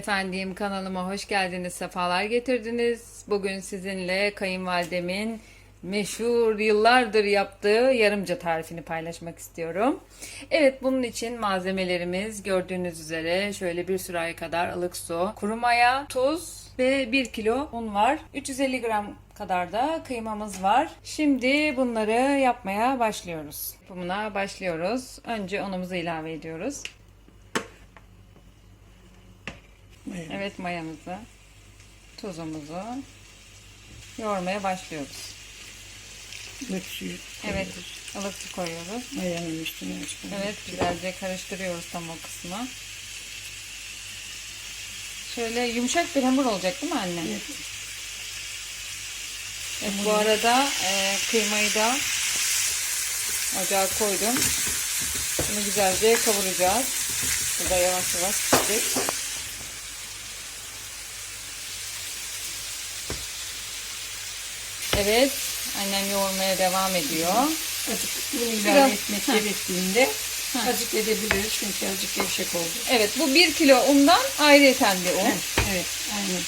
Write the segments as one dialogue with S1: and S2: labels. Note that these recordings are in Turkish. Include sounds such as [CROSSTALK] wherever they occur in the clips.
S1: Efendim kanalıma hoş geldiniz, sefalar getirdiniz. Bugün sizinle kayınvalidemin meşhur yıllardır yaptığı yarımca tarifini paylaşmak istiyorum. Evet bunun için malzemelerimiz gördüğünüz üzere şöyle bir sürahi kadar ılık su, kuru maya, tuz ve 1 kilo un var. 350 gram kadar da kıymamız var. Şimdi bunları yapmaya başlıyoruz. Yapımına başlıyoruz. Önce unumuzu ilave ediyoruz. Evet mayamızı, tuzumuzu yoğurmaya başlıyoruz.
S2: Ilık suyu
S1: Evet, ılık su koyuyoruz.
S2: mayanın üstüne açmaya.
S1: Evet, güzelce karıştırıyoruz tam o kısmı. Şöyle yumuşak bir hamur olacak değil mi anne?
S2: Evet.
S1: Evet, bu arada e, kıymayı da ocağa koydum. Bunu güzelce kavuracağız. Burada yavaş yavaş pişecek. Evet, annem yoğurmaya devam ediyor.
S2: Azıcık bunu ilave etmek
S1: Ha.
S2: gerektiğinde azıcık edebiliriz çünkü azıcık gevşek oldu.
S1: Evet, bu 1 kilo undan ayrıyeten bir un.
S2: Heh, evet, aynen.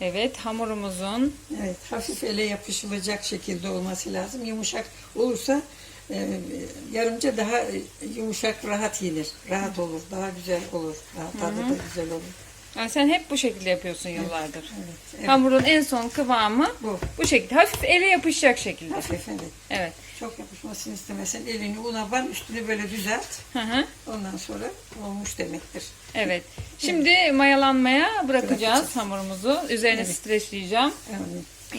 S1: Evet, hamurumuzun
S2: Evet, hafif ele yapışılacak şekilde olması lazım. Yumuşak olursa e, yarımca daha e, yumuşak, rahat yenir. Rahat olur, daha güzel olur. Daha tadı da güzel olur.
S1: Yani sen hep bu şekilde yapıyorsun yıllardır.
S2: Evet, evet.
S1: Hamurun en son kıvamı
S2: Bu.
S1: bu şekilde. Hafif ele yapışacak şekilde.
S2: Hafif evet.
S1: Evet.
S2: Çok yapışmasını istemezsen elini una ban, üstünü böyle düzelt.
S1: Hı hı.
S2: Ondan sonra olmuş demektir.
S1: Evet. Şimdi mayalanmaya bırakacağız
S2: Bırakacağız.
S1: hamurumuzu. Üzerine
S2: Evet.
S1: streçleyeceğim.
S2: Yani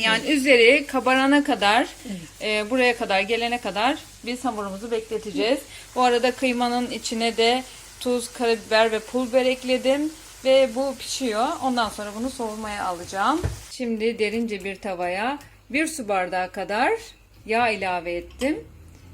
S1: Yani üzeri kabarana kadar, e, buraya kadar gelene kadar biz hamurumuzu bekleteceğiz. Bu arada kıymanın içine de tuz, karabiber ve pul biber ekledim. Ve bu pişiyor. Ondan sonra bunu soğumaya alacağım. Şimdi derince bir tavaya bir su bardağı kadar yağ ilave ettim.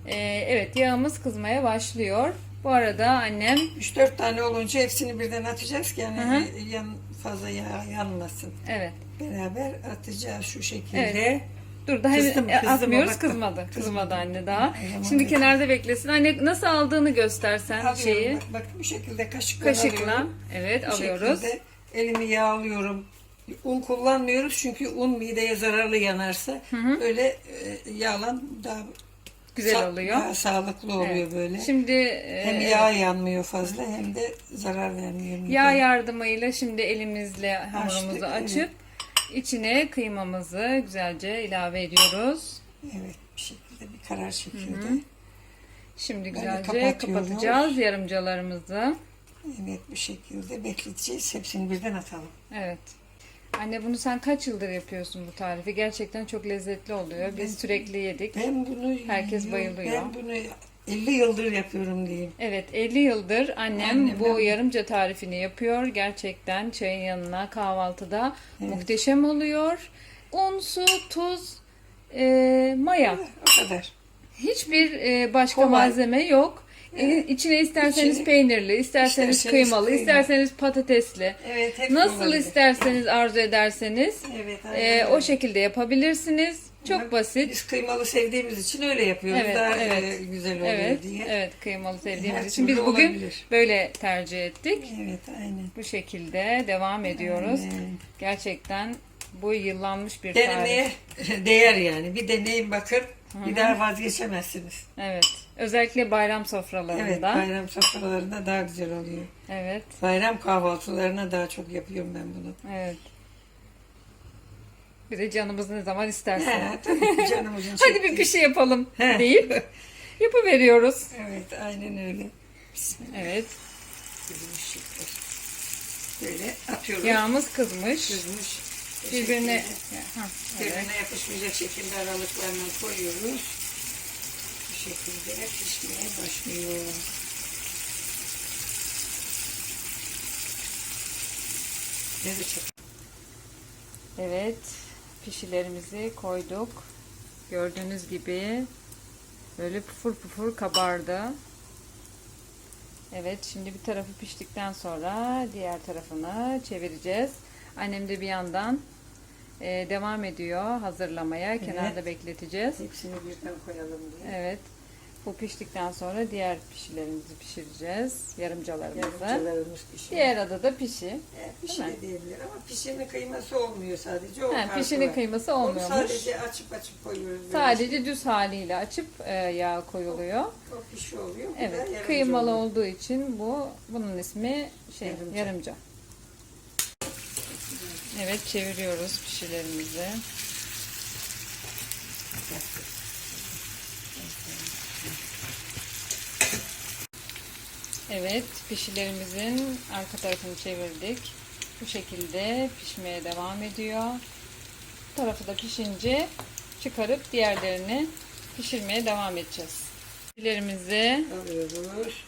S1: E, evet yağımız kızmaya başlıyor. Bu arada annem
S2: 3-4 tane olunca hepsini birden atacağız ki yani
S1: Hı
S2: yan, fazla yağ yanmasın.
S1: evet
S2: Beraber atacağız şu şekilde.
S1: Evet. Dur daha
S2: Kızdım,
S1: hemen-
S2: kızdım
S1: atmıyoruz kızmadı. Kızmadı anne daha. Şimdi
S2: bekle.
S1: kenarda beklesin. Anne nasıl aldığını göstersen
S2: Alıyorum
S1: şeyi.
S2: bak, bak bu şekilde kaşıkla
S1: Kaşıkla.
S2: alıyorum.
S1: Evet
S2: Bu
S1: alıyoruz.
S2: şekilde elimi yağlıyorum. Un kullanmıyoruz çünkü un mideye zararlı yanarsa öyle e, yağlan daha
S1: Güzel
S2: sa-
S1: oluyor.
S2: Daha sağlıklı oluyor
S1: Evet.
S2: böyle.
S1: Şimdi e,
S2: hem yağ yanmıyor fazla hem de zarar vermiyor
S1: yağ yardımıyla şimdi elimizle hamurumuzu
S2: Açtık,
S1: açıp içine kıymamızı güzelce ilave ediyoruz.
S2: Evet bir şekilde bir karar şekilde.
S1: Şimdi güzelce
S2: kapatıyoruz.
S1: kapatacağız yarımcalarımızı.
S2: Evet bu şekilde bekleteceğiz. Hepsini birden atalım.
S1: Evet. Anne bunu sen kaç yıldır yapıyorsun bu tarifi? Gerçekten çok lezzetli oluyor. Biz
S2: Ben-
S1: sürekli yedik.
S2: Ben bunu
S1: Herkes
S2: yok,
S1: bayılıyor.
S2: Ben bunu 50 yıldır yapıyorum diyeyim.
S1: Evet 50 yıldır annem,
S2: Annem,
S1: bu yarımca tarifini yapıyor. Gerçekten çayın yanına kahvaltıda muhteşem oluyor. Un, su, tuz, e, maya.
S2: O kadar.
S1: Hiçbir e, başka
S2: Kolay.
S1: malzeme yok. E, içine isterseniz
S2: İçine-
S1: peynirli, isterseniz,
S2: İsterseniz
S1: kıymalı,
S2: kıyma.
S1: isterseniz patatesli.
S2: Evet hep
S1: Nasıl
S2: olabilir.
S1: isterseniz arzu ederseniz
S2: Evet,
S1: e, o şekilde yapabilirsiniz. Çok
S2: Bak,
S1: basit.
S2: Biz kıymalı sevdiğimiz için öyle yapıyoruz.
S1: Evet,
S2: Daha
S1: evet.
S2: e, güzel oluyor
S1: Evet,
S2: diye.
S1: evet kıymalı sevdiğimiz
S2: Her
S1: için biz bugün
S2: olabilir.
S1: böyle tercih ettik.
S2: Evet aynen.
S1: Bu şekilde devam ediyoruz.
S2: Aynen.
S1: Gerçekten bu yıllanmış bir
S2: Denemeye
S1: tarif. [LAUGHS]
S2: değer yani. Bir deneyin bakın. Bir daha vazgeçemezsiniz.
S1: Evet. Özellikle bayram
S2: Evet
S1: sofralarında.
S2: bayram sofralarında daha güzel oluyor.
S1: Evet.
S2: Bayram kahvaltılarına daha çok yapıyorum ben bunu.
S1: Evet. Bir de canımız ne zaman isterse.
S2: He, tabii canımızın [LAUGHS]
S1: Hadi bir pişi yapalım
S2: He.
S1: deyip [LAUGHS] yapıveriyoruz.
S2: Evet aynen öyle. Bismillah.
S1: Evet.
S2: Böyle atıyoruz.
S1: Yağımız kızmış.
S2: Kızmış.
S1: Birbirine
S2: şekilde
S1: Ha, evet.
S2: Birbirine yapışmayacak şekilde aralıklarla koyuyoruz. Şekilde pişmeye başlıyor. Evet,
S1: Evet, pişilerimizi koyduk. Gördüğünüz gibi böyle pufur pufur kabardı. Evet, şimdi bir tarafı piştikten sonra diğer tarafını çevireceğiz. Annem de bir yandan e, devam ediyor hazırlamaya. Kenarda bekleteceğiz.
S2: hepsini birden koyalım diye.
S1: Evet. Bu piştikten sonra diğer pişilerimizi pişireceğiz. Yarımcalarımızı.
S2: Yarımcalarımız pişiyor.
S1: Diğer adı da pişi.
S2: E, pişi
S1: Değil mi?
S2: de diyebilir ama pişinin kıyması olmuyor sadece. O farkı
S1: pişinin kıyması
S2: Onu
S1: olmuyormuş.
S2: sadece açıp açıp koyuyoruz. böyle.
S1: Sadece düz haliyle açıp e, yağ koyuluyor.
S2: O pişi oluyor. bu da
S1: Evet,
S2: yarımcı
S1: kıymalı
S2: oluyor.
S1: olduğu için bu bunun ismi şey
S2: Yarımca.
S1: yarımca. Evet, çeviriyoruz pişilerimizi. Evet, pişilerimizin arka tarafını çevirdik. Bu şekilde pişmeye devam ediyor. Bu tarafı da pişince çıkarıp diğerlerini pişirmeye devam edeceğiz. Pişilerimizi
S2: Alıyoruz.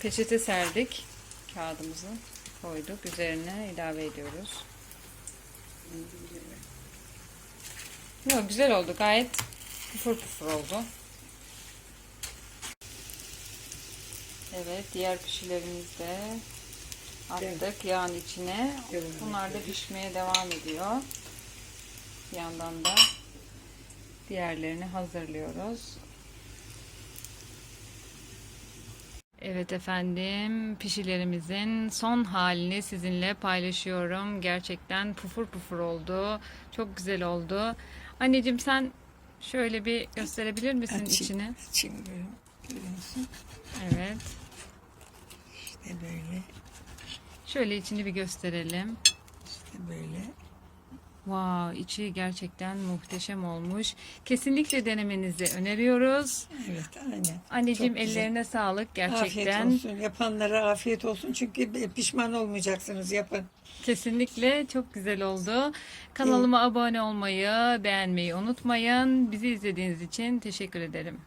S1: Peçete serdik. Kağıdımızı koyduk. Üzerine ilave ediyoruz. Yok, güzel oldu. Gayet pufur pufur oldu. Evet, diğer pişilerimizi de attık yağın içine.
S2: Evet.
S1: Bunlar da pişmeye devam ediyor. Bir yandan da diğerlerini hazırlıyoruz. Evet efendim, pişilerimizin son halini sizinle paylaşıyorum. Gerçekten pufur pufur oldu. Çok güzel oldu. Anneciğim sen şöyle bir gösterebilir misin
S2: Açayım.
S1: içini?
S2: Açayım?
S1: Evet.
S2: İşte böyle.
S1: Şöyle içini bir gösterelim.
S2: İşte böyle.
S1: Wow, içi gerçekten muhteşem olmuş. Kesinlikle denemenizi öneriyoruz.
S2: Evet aynen.
S1: Anneciğim
S2: Çok güzel.
S1: ellerine sağlık
S2: Afiyet
S1: gerçekten.
S2: olsun. Yapanlara afiyet olsun. Çünkü pişman olmayacaksınız. Yapın.
S1: Kesinlikle çok güzel oldu. Kanalıma abone olmayı, beğenmeyi unutmayın. Bizi izlediğiniz için teşekkür ederim.